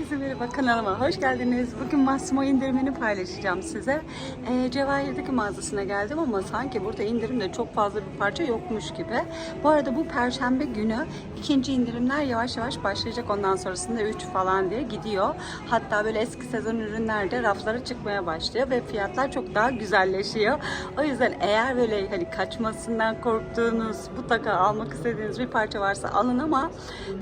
Herkese merhaba kanalıma hoş geldiniz. Bugün Massimo indirimini paylaşacağım size. Ee, Cevahir'deki mağazasına geldim ama sanki burada indirimde çok fazla bir parça yokmuş gibi. Bu arada bu perşembe günü ikinci indirimler yavaş yavaş başlayacak. Ondan sonrasında 3 falan diye gidiyor. Hatta böyle eski sezon ürünler de raflara çıkmaya başlıyor ve fiyatlar çok daha güzelleşiyor. O yüzden eğer böyle hani kaçmasından korktuğunuz, mutlaka almak istediğiniz bir parça varsa alın ama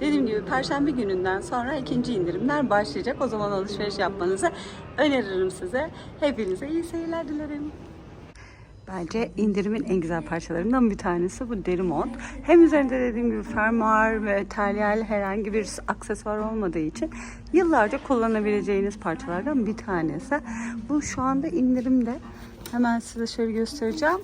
dediğim gibi perşembe gününden sonra ikinci indirimler başlayacak. O zaman alışveriş yapmanızı öneririm size. Hepinize iyi seyirler dilerim. Bence indirimin en güzel parçalarından bir tanesi bu deri mont. Hem üzerinde dediğim gibi fermuar ve materyal herhangi bir aksesuar olmadığı için yıllarca kullanabileceğiniz parçalardan bir tanesi. Bu şu anda indirimde. Hemen size şöyle göstereceğim.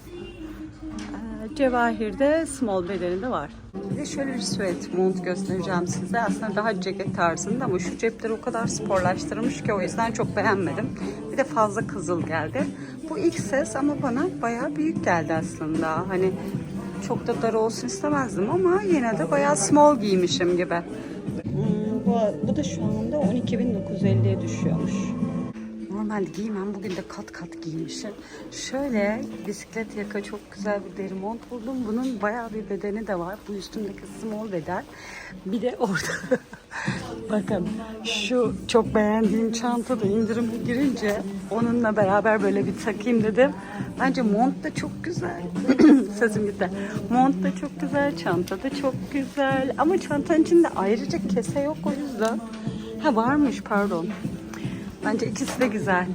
Cevahir'de small bedeninde var. Bir de şöyle bir sweat mont göstereceğim size. Aslında daha ceket tarzında ama şu cepleri o kadar sporlaştırmış ki o yüzden çok beğenmedim. Bir de fazla kızıl geldi. Bu ilk ses ama bana bayağı büyük geldi aslında. Hani çok da dar olsun istemezdim ama yine de bayağı small giymişim gibi. Hmm, bu, bu da şu anda 12.950'ye düşüyormuş. Normalde giymem. Bugün de kat kat giymişim. Şöyle bisiklet yaka çok güzel bir deri mont buldum. Bunun bayağı bir bedeni de var. Bu üstümdeki small beden. Bir de orada bakın şu çok beğendiğim çanta da indirime girince onunla beraber böyle bir takayım dedim. Bence mont da çok güzel. Sesim gitti. Mont da çok güzel. Çanta da çok güzel. Ama çantanın içinde ayrıca kese yok o yüzden. Ha varmış pardon. Bence ikisi de güzel.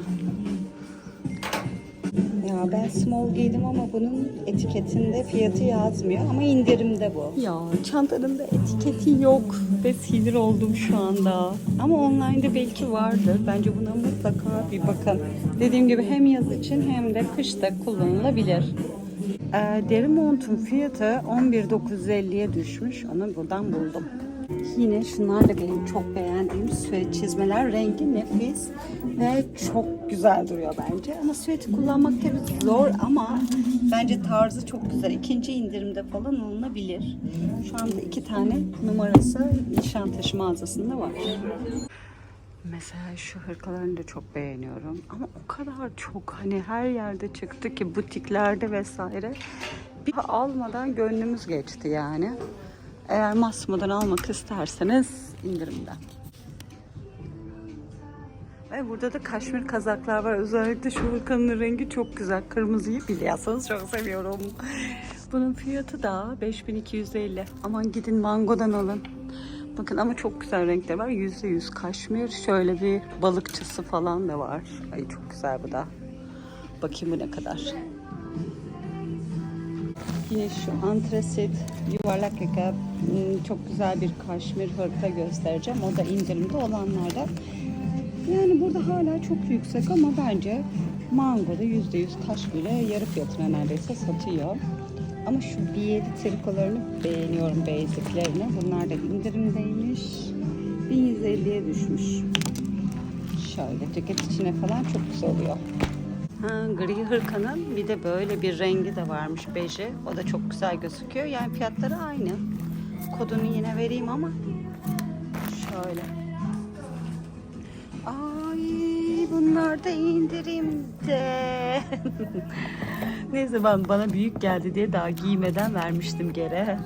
Ya ben small giydim ama bunun etiketinde fiyatı yazmıyor ama indirimde bu. Ya çantanın da etiketi yok ve sinir oldum şu anda. Ama online'da belki vardır. Bence buna mutlaka bir bakın. Dediğim gibi hem yaz için hem de kışta kullanılabilir. Ee, deri montun fiyatı 11.950'ye düşmüş. Onu buradan buldum. Yine şunlar da benim çok beğendiğim süet çizmeler. Rengi nefis ve çok güzel duruyor bence. Ama süeti kullanmak tabii zor ama bence tarzı çok güzel. İkinci indirimde falan alınabilir. Şu anda iki tane numarası Nişantaşı mağazasında var. Mesela şu hırkalarını da çok beğeniyorum. Ama o kadar çok hani her yerde çıktı ki butiklerde vesaire. Bir almadan gönlümüz geçti yani. Eğer Massimo'dan almak isterseniz indirimden. Ve burada da kaşmir kazaklar var. Özellikle şu hırkanın rengi çok güzel. Kırmızıyı biliyorsanız çok seviyorum. Bunun fiyatı da 5250. Aman gidin mangodan alın. Bakın ama çok güzel renkler var. %100 kaşmir. Şöyle bir balıkçısı falan da var. Ay çok güzel bu da. Bakayım bu ne kadar. Yine şu antresit yuvarlak yaka hmm, çok güzel bir kaşmir hırka göstereceğim. O da indirimde olanlardan. Yani burada hala çok yüksek ama bence Mango'da %100 kaşmiri yarı fiyatına neredeyse satıyor. Ama şu biyeli trikolarını beğeniyorum basiclerini. Bunlar da indirimdeymiş. 1150'ye düşmüş. Şöyle ceket içine falan çok güzel oluyor. Gri hırkanın bir de böyle bir rengi de varmış beji. O da çok güzel gözüküyor. Yani fiyatları aynı. Kodunu yine vereyim ama şöyle. Ay bunlar da indirimde. Neyse ben bana büyük geldi diye daha giymeden vermiştim geri.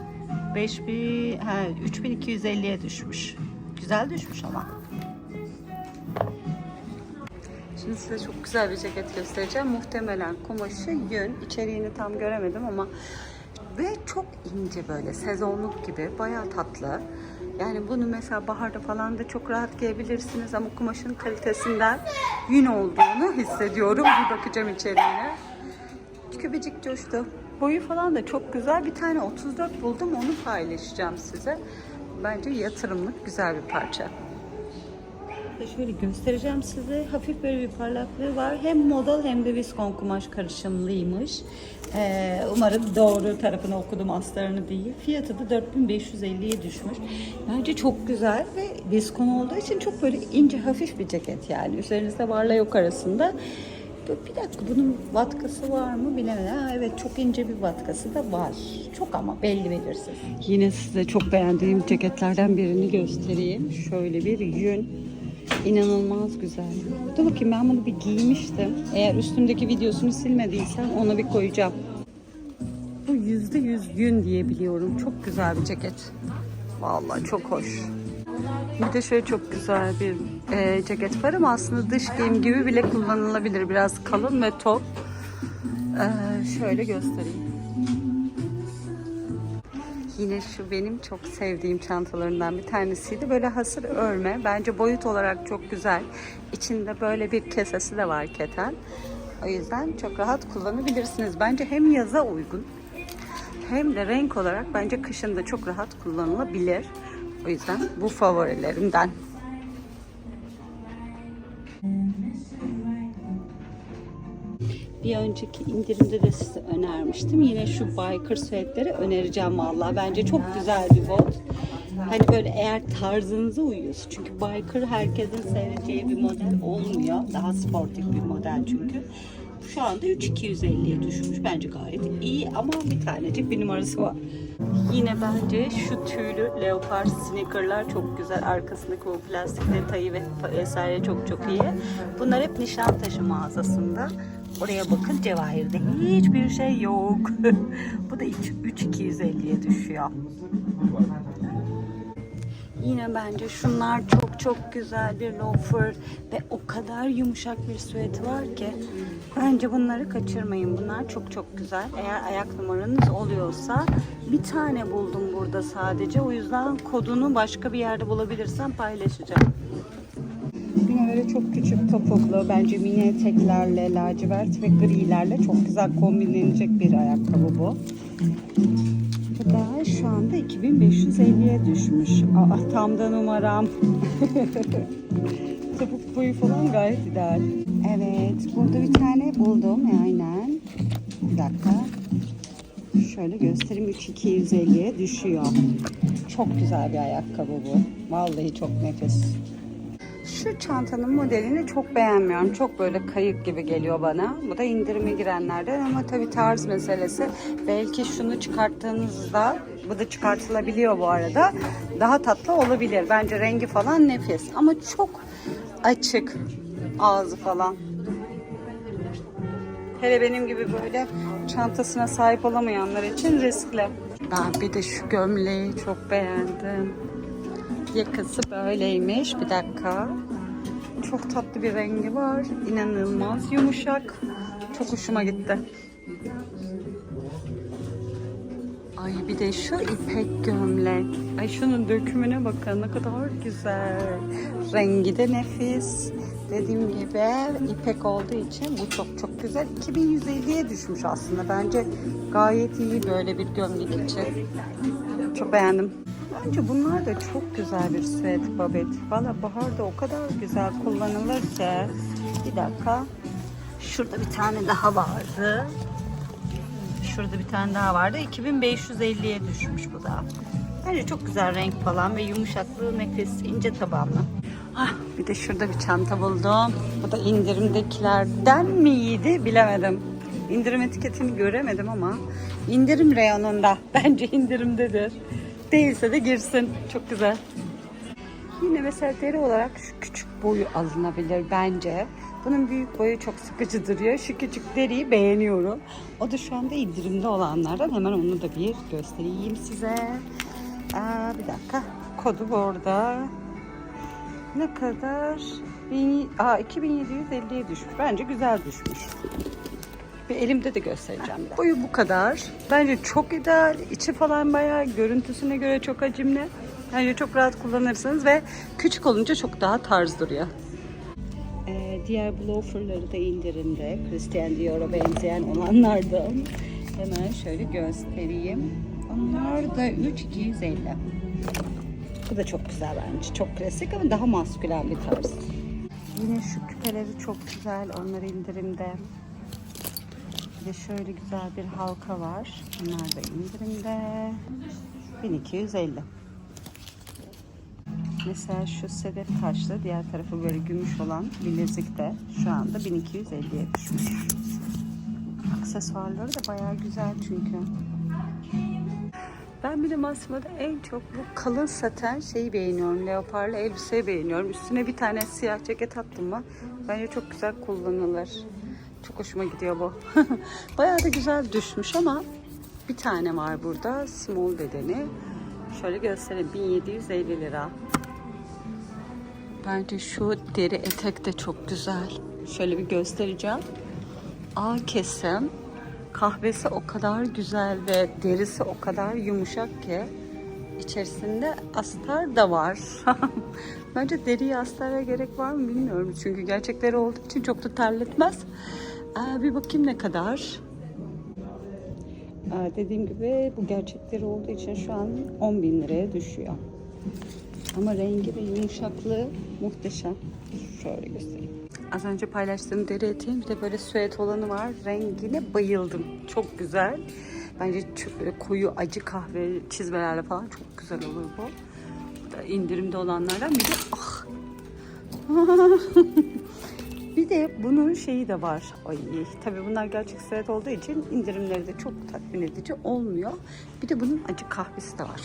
5000 ha 3250'ye düşmüş. Güzel düşmüş ama. Şimdi size çok güzel bir ceket göstereceğim. Muhtemelen kumaşı yün. İçeriğini tam göremedim ama ve çok ince böyle sezonluk gibi bayağı tatlı. Yani bunu mesela baharda falan da çok rahat giyebilirsiniz ama kumaşın kalitesinden yün olduğunu hissediyorum. Bir bakacağım içeriğine. Kübicik coştu. Boyu falan da çok güzel. Bir tane 34 buldum onu paylaşacağım size. Bence yatırımlık güzel bir parça. Şöyle göstereceğim size. Hafif böyle bir parlaklığı var. Hem modal hem de viskon kumaş karışımlıymış. Ee, umarım doğru tarafını okudum astarını değil. Fiyatı da 4550'ye düşmüş. Bence çok güzel ve viskon olduğu için çok böyle ince hafif bir ceket yani. Üzerinizde varla yok arasında. Bir dakika bunun vatkası var mı bilemedim. Ha, evet çok ince bir vatkası da var. Çok ama belli belirsiz. Yine size çok beğendiğim ceketlerden birini göstereyim. Şöyle bir yün İnanılmaz güzel. Dur bakayım ben bunu bir giymiştim. Eğer üstümdeki videosunu silmediysem onu bir koyacağım. Bu yüzde yüz yün diye biliyorum. Çok güzel bir ceket. Vallahi çok hoş. Bir de şöyle çok güzel bir e, ceket var ama aslında dış giyim gibi bile kullanılabilir. Biraz kalın ve tok. E, şöyle göstereyim. Yine şu benim çok sevdiğim çantalarından bir tanesiydi. Böyle hasır örme. Bence boyut olarak çok güzel. İçinde böyle bir kesesi de var keten. O yüzden çok rahat kullanabilirsiniz. Bence hem yaza uygun hem de renk olarak bence kışın da çok rahat kullanılabilir. O yüzden bu favorilerimden. Bir önceki indirimde de size önermiştim. Yine şu biker suetleri önereceğim vallahi. Bence çok güzel bir bot. Hani böyle eğer tarzınıza uyuyorsa. Çünkü biker herkesin seveceği bir model olmuyor. Daha sportif bir model çünkü. Şu anda 3250'ye düşmüş. Bence gayet iyi ama bir tanecik bir numarası var. Yine bence şu tüylü leopar sneakerlar çok güzel. Arkasındaki o plastik detayı ve vesaire çok çok iyi. Bunlar hep Nişantaşı mağazasında. Oraya bakın Cevahir'de hiçbir şey yok. Bu da 3250'ye düşüyor. Yine bence şunlar çok çok güzel bir loafer ve o kadar yumuşak bir süet var ki bence bunları kaçırmayın. Bunlar çok çok güzel. Eğer ayak numaranız oluyorsa bir tane buldum burada sadece. O yüzden kodunu başka bir yerde bulabilirsem paylaşacağım. Yine böyle çok küçük topuklu, bence mini eteklerle, lacivert ve grilerle çok güzel kombinlenecek bir ayakkabı bu. Bu da şu anda 2550'ye düşmüş. Aa, tam da numaram. Topuk boyu falan gayet ideal. Evet, burada bir tane buldum. Aynen. Bir dakika. Şöyle göstereyim. 3250'ye düşüyor. Çok güzel bir ayakkabı bu. Vallahi çok nefis. Şu çantanın modelini çok beğenmiyorum. Çok böyle kayık gibi geliyor bana. Bu da indirime girenlerden ama tabii tarz meselesi. Belki şunu çıkarttığınızda, bu da çıkartılabiliyor bu arada. Daha tatlı olabilir. Bence rengi falan nefis. Ama çok açık ağzı falan. Hele benim gibi böyle çantasına sahip olamayanlar için riskli. Ben bir de şu gömleği çok beğendim. Yakası böyleymiş. Bir dakika. Çok tatlı bir rengi var. İnanılmaz yumuşak. Çok hoşuma gitti. Ay bir de şu ipek gömlek. Ay şunun dökümüne bakın ne kadar güzel. Rengi de nefis. Dediğim gibi ipek olduğu için bu çok çok güzel. 2150'ye düşmüş aslında. Bence gayet iyi böyle bir gömlek için. Çok beğendim. Bence bunlar da çok güzel bir süet babet. Valla baharda o kadar güzel kullanılır ki. Bir dakika. Şurada bir tane daha vardı. Şurada bir tane daha vardı. 2550'ye düşmüş bu da. Bence çok güzel renk falan ve yumuşaklığı nefis, ince tabanlı. Ah, bir de şurada bir çanta buldum. Bu da indirimdekilerden miydi bilemedim. İndirim etiketini göremedim ama indirim reyonunda. Bence indirimdedir. Değilse de girsin. Çok güzel. Yine mesela deri olarak şu küçük boyu alınabilir bence. Bunun büyük boyu çok sıkıcı duruyor. Şu küçük deriyi beğeniyorum. O da şu anda indirimde olanlardan. Hemen onu da bir göstereyim size. Aa, bir dakika. Kodu burada. Ne kadar? Bin- Aa, 2750'ye düşmüş. Bence güzel düşmüş. Bir elimde de göstereceğim. Boyu bu kadar. Bence çok ideal. İçi falan bayağı görüntüsüne göre çok hacimli. Bence çok rahat kullanırsınız ve küçük olunca çok daha tarz duruyor. Ee, diğer blooferları da indirimde. Christian Dior'a benzeyen olanlardan. Hemen şöyle göstereyim. Onlar da 3250. Bu da çok güzel bence. Çok klasik ama daha maskülen bir tarz. Yine şu küpeleri çok güzel. Onlar indirimde. Bir de şöyle güzel bir halka var. Bunlar da indirimde. 1250. Mesela şu sedef taşlı diğer tarafı böyle gümüş olan bilezik de şu anda 1250'ye düşmüş. Aksesuarları da bayağı güzel çünkü. Ben bir de Massimo'da en çok bu kalın saten şeyi beğeniyorum. Leoparlı elbiseyi beğeniyorum. Üstüne bir tane siyah ceket attım mı bence çok güzel kullanılır. Çok hoşuma gidiyor bu. Bayağı da güzel düşmüş ama bir tane var burada. Small bedeni. Şöyle göstereyim. 1750 lira. Bence şu deri etek de çok güzel. Şöyle bir göstereceğim. A kesim. Kahvesi o kadar güzel ve derisi o kadar yumuşak ki içerisinde astar da var. Bence deriye astara gerek var mı bilmiyorum. Çünkü gerçekleri olduğu için çok da terletmez. Aa, bir bakayım ne kadar. Aa, dediğim gibi bu gerçekleri olduğu için şu an 10 bin liraya düşüyor. Ama rengi ve yumuşaklığı muhteşem. Şöyle göstereyim. Az önce paylaştığım deri eteğin bir de böyle süet olanı var. Rengine bayıldım. Çok güzel. Bence çok böyle koyu acı kahve çizmelerle falan çok güzel olur bu. Bu da indirimde olanlardan bir de ah. bir de bunun şeyi de var. Ay tabii bunlar gerçek süet olduğu için indirimleri de çok tatmin edici olmuyor. Bir de bunun acı kahvesi de var.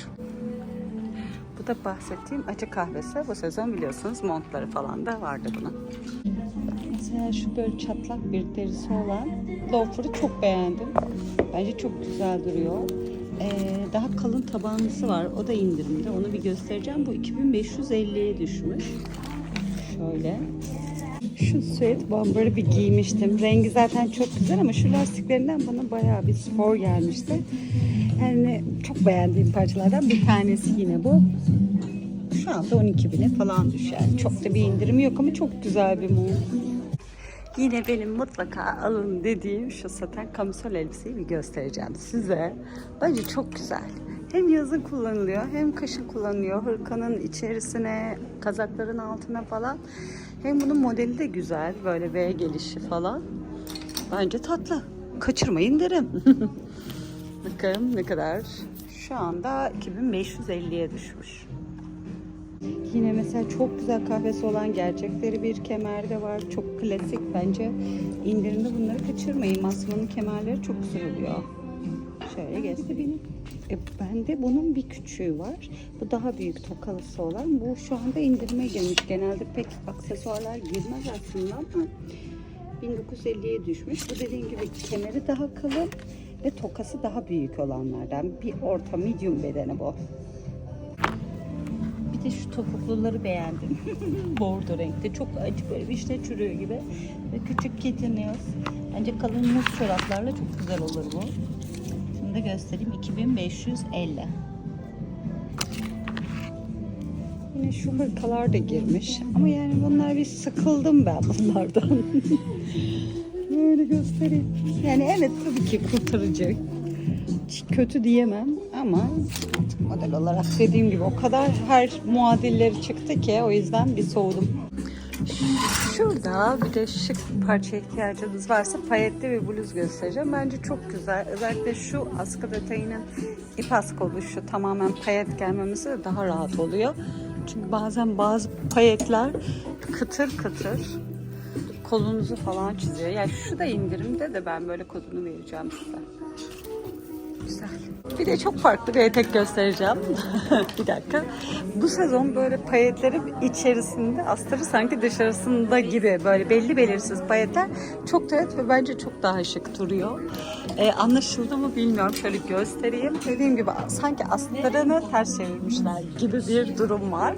Bu da bahsettiğim acı kahvesi. Bu sezon biliyorsunuz montları falan da vardı bunun. Mesela şu böyle çatlak bir derisi olan loafer'ı çok beğendim. Bence çok güzel duruyor. Ee, daha kalın tabanlısı var. O da indirimde. Onu bir göstereceğim. Bu 2550'ye düşmüş. Şöyle. Şu süet bomber'ı bir giymiştim. Rengi zaten çok güzel ama şu lastiklerinden bana bayağı bir spor gelmişti. Yani çok beğendiğim parçalardan bir tanesi yine bu. Şu anda 12 bine falan düşer. Çok da bir indirim yok ama çok güzel bir mum. Yine benim mutlaka alın dediğim şu saten kamisol elbiseyi bir göstereceğim size. Bence çok güzel. Hem yazın kullanılıyor hem kışın kullanılıyor. Hırkanın içerisine, kazakların altına falan. Hem bunun modeli de güzel. Böyle V gelişi falan. Bence tatlı. Kaçırmayın derim. Bakın ne kadar. Şu anda 2550'ye düşmüş. Yine mesela çok güzel kahvesi olan gerçekleri bir kemer de var. Çok klasik bence. İndirimde bunları kaçırmayın. Masmanın kemerleri çok güzel oluyor. Şöyle göstereyim. E, bende bunun bir küçüğü var. Bu daha büyük tokalısı olan. Bu şu anda indirime girmiş. Genelde pek aksesuarlar girmez aslında ama 1950'ye düşmüş. Bu dediğim gibi kemeri daha kalın ve tokası daha büyük olanlardan. Bir orta medium bedeni bu. Bir de şu topukluları beğendim. Bordo renkte. Çok acı böyle vişne çürüğü gibi. Ve küçük nails. Bence kalın muz çoraplarla çok güzel olur bu. Şunu da göstereyim. 2550. Yine şu hırkalar da girmiş. Ama yani bunlar bir sıkıldım ben bunlardan. Böyle göstereyim. Yani evet tabii ki kurtarıcı. Hiç kötü diyemem ama model olarak dediğim gibi o kadar her muadilleri çıktı ki o yüzden bir soğudum. Şurada bir de şık bir parça ihtiyacınız varsa payetli bir bluz göstereceğim. Bence çok güzel. Özellikle şu askı detayının ip askı oluşu tamamen payet gelmemesi de daha rahat oluyor. Çünkü bazen bazı payetler kıtır kıtır kolunuzu falan çiziyor. Yani şu da indirimde de ben böyle kodunu vereceğim size. Güzel. Bir de çok farklı bir etek göstereceğim. bir dakika. Bu sezon böyle payetlerin içerisinde astarı sanki dışarısında gibi böyle belli belirsiz payetler çok evet ve bence çok daha şık duruyor. Ee, anlaşıldı mı bilmiyorum. Şöyle göstereyim. Dediğim gibi sanki astarını ters çevirmişler gibi bir durum var.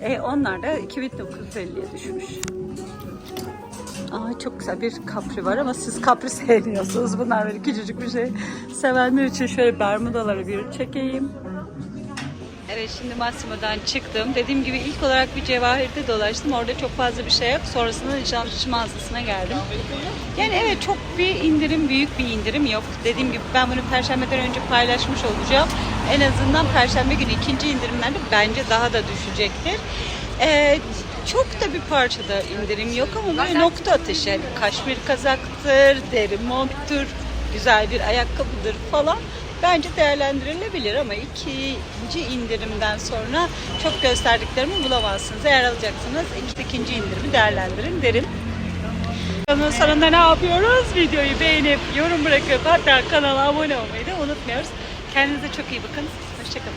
Ee, onlar da 2950'ye düşmüş. Aa, çok güzel bir kapri var ama siz kapri sevmiyorsunuz. Bunlar böyle küçücük bir şey. Sevenler için şöyle bermudaları bir çekeyim. Evet şimdi Massimo'dan çıktım. Dediğim gibi ilk olarak bir cevahirde dolaştım. Orada çok fazla bir şey yok. Sonrasında Nişantaşı mağazasına geldim. Yani evet çok bir indirim, büyük bir indirim yok. Dediğim gibi ben bunu Perşembeden önce paylaşmış olacağım. En azından Perşembe günü ikinci indirimlerde bence daha da düşecektir. Ee, çok da bir parçada indirim yok ama böyle nokta atışı. Kaşmir kazaktır, deri monttur, güzel bir ayakkabıdır falan. Bence değerlendirilebilir ama ikinci indirimden sonra çok gösterdiklerimi bulamazsınız. Eğer alacaksınız iki- ikinci indirimi değerlendirin derim. Kanalın sonunda ne yapıyoruz? Videoyu beğenip, yorum bırakıp hatta kanala abone olmayı da unutmuyoruz. Kendinize çok iyi bakın. Hoşçakalın.